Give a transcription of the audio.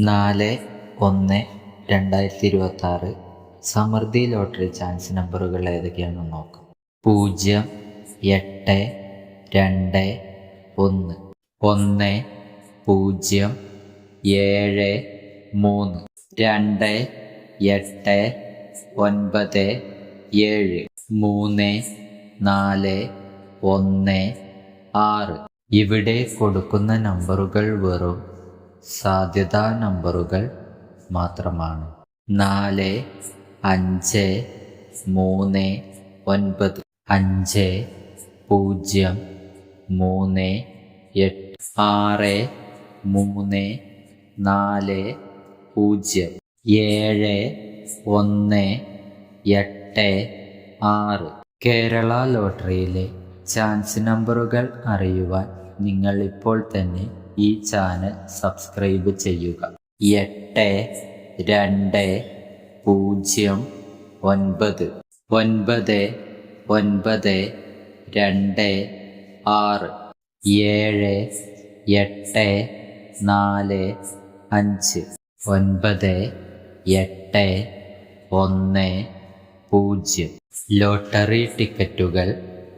നാല് ഒന്ന് രണ്ടായിരത്തി ഇരുപത്തി ആറ് സമൃദ്ധി ലോട്ടറി ചാൻസ് നമ്പറുകൾ ഏതൊക്കെയാണെന്ന് നോക്കാം. പൂജ്യം എട്ട് രണ്ട് ഒന്ന്. ഒന്ന് പൂജ്യം ഏഴ് മൂന്ന്. രണ്ട് എട്ട് ഒൻപത് ഏഴ്. മൂന്ന് നാല് ഒന്ന് ആറ്. ഇവിടെ കൊടുക്കുന്ന നമ്പറുകൾ വെറും സാധ്യതാ നമ്പറുകൾ മാത്രമാണ്. നാല് അഞ്ച് മൂന്ന് ഒൻപത് അഞ്ച് പൂജ്യം മൂന്ന് എട്ട് ആറ് മൂന്ന് നാല് പൂജ്യം ഏഴ് ഒന്ന് എട്ട് ആറ്. കേരള ലോട്ടറിയിലെ ചാൻസ് നമ്പറുകൾ അറിയുവാൻ നിങ്ങൾ ഇപ്പോൾ തന്നെ ഈ ചാനൽ സബ്സ്ക്രൈബ് ചെയ്യുക. എട്ട് രണ്ട് പൂജ്യം ഒൻപത്. ഒൻപത് ഒൻപത് രണ്ട് ആറ്. ഏഴ് എട്ട് നാല് അഞ്ച്. ഒൻപത് എട്ട് ഒന്ന് പൂജ്യം. ലോട്ടറി ടിക്കറ്റുകൾ